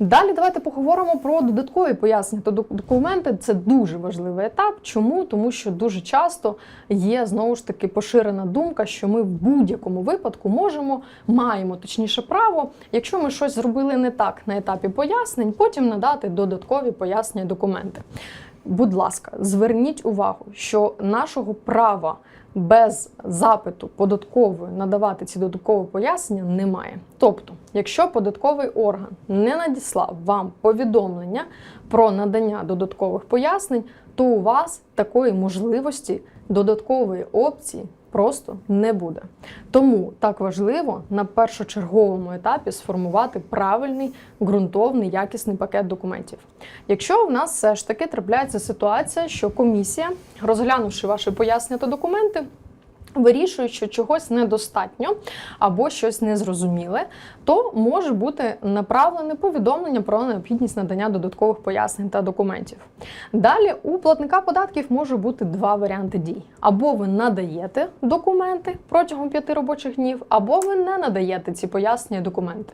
Далі давайте поговоримо про додаткові пояснення та документи. Це дуже важливий етап. Чому? Тому що дуже часто є знову ж таки поширена думка, що ми в будь-якому випадку можемо, маємо точніше право, якщо ми щось зробили не так на етапі пояснень, потім надати додаткові пояснення документи. Будь ласка, зверніть увагу, що нашого права без запиту податкової надавати ці додаткові пояснення немає. Тобто, якщо податковий орган не надіслав вам повідомлення про надання додаткових пояснень, то у вас такої можливості додаткової опції просто не буде. Тому так важливо на першочерговому етапі сформувати правильний, ґрунтовний, якісний пакет документів. Якщо в нас все ж таки трапляється ситуація, що комісія, розглянувши ваші пояснення та документи, Вирішують, що чогось недостатньо або щось незрозуміле, то може бути направлене повідомлення про необхідність надання додаткових пояснень та документів. Далі у платника податків може бути два варіанти дій: або ви надаєте документи протягом п'яти робочих днів, або ви не надаєте ці пояснення документи.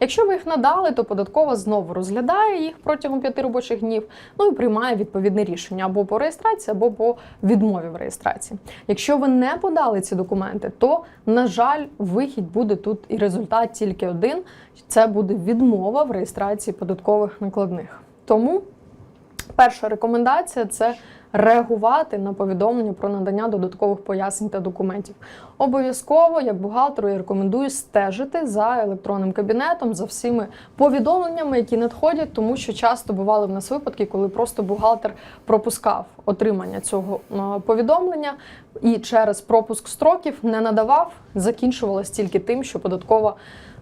Якщо ви їх надали, то податкова знову розглядає їх протягом п'яти робочих днів, ну і приймає відповідне рішення або по реєстрації, або по відмові в реєстрації. Якщо ви не подали ці документи, то на жаль, вихід буде тут і результат тільки один: це буде відмова в реєстрації податкових накладних. Тому перша рекомендація це реагувати на повідомлення про надання додаткових пояснень та документів. Обов'язково, як бухгалтеру, я рекомендую стежити за електронним кабінетом, за всіми повідомленнями, які надходять, тому що часто бували в нас випадки, коли просто бухгалтер пропускав отримання цього е, повідомлення і через пропуск строків не надавав, закінчувалось тільки тим, що податкова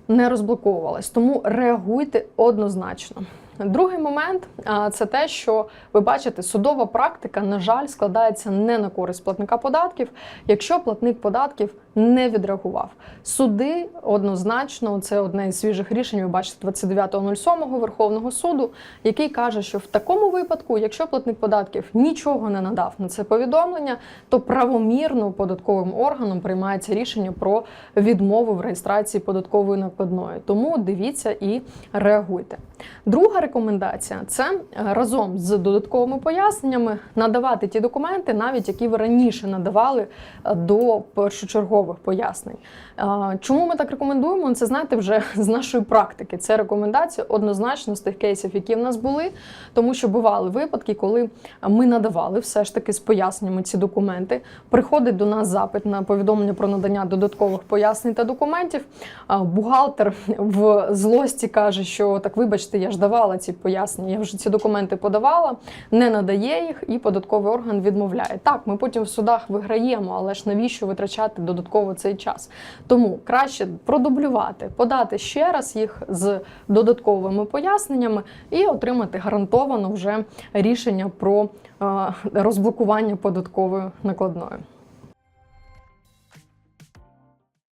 не розблоковувалась. Тому реагуйте однозначно. Другий момент це те, що ви бачите, судова практика, на жаль, складається не на користь платника податків, якщо платник податків не відреагував. Суди однозначно, це одне із свіжих рішень. Ви бачите 29.07 Верховного суду, який каже, що в такому випадку, якщо платник податків нічого не надав на це повідомлення, то правомірно податковим органом приймається рішення про відмову в реєстрації податкової накладної. Тому дивіться і реагуйте. Друга рекомендація це е, разом з додатковими поясненнями надавати ті документи, навіть які ви раніше надавали е, до першочергових пояснень. Чому ми так рекомендуємо? Це знаєте вже з нашої практики. Це рекомендація однозначно з тих кейсів, які в нас були, тому що бували випадки, коли ми надавали все ж таки з поясненнями ці документи. Приходить до нас запит на повідомлення про надання додаткових пояснень та документів. Бухгалтер в злості каже, що так, вибачте, я ж давала ці пояснення, я вже ці документи подавала, не надає їх, і податковий орган відмовляє. Так, ми потім в судах виграємо, але ж навіщо витрачати додатково цей час? Тому краще продублювати, подати ще раз їх з додатковими поясненнями і отримати гарантовано вже рішення про е, розблокування податкової накладної.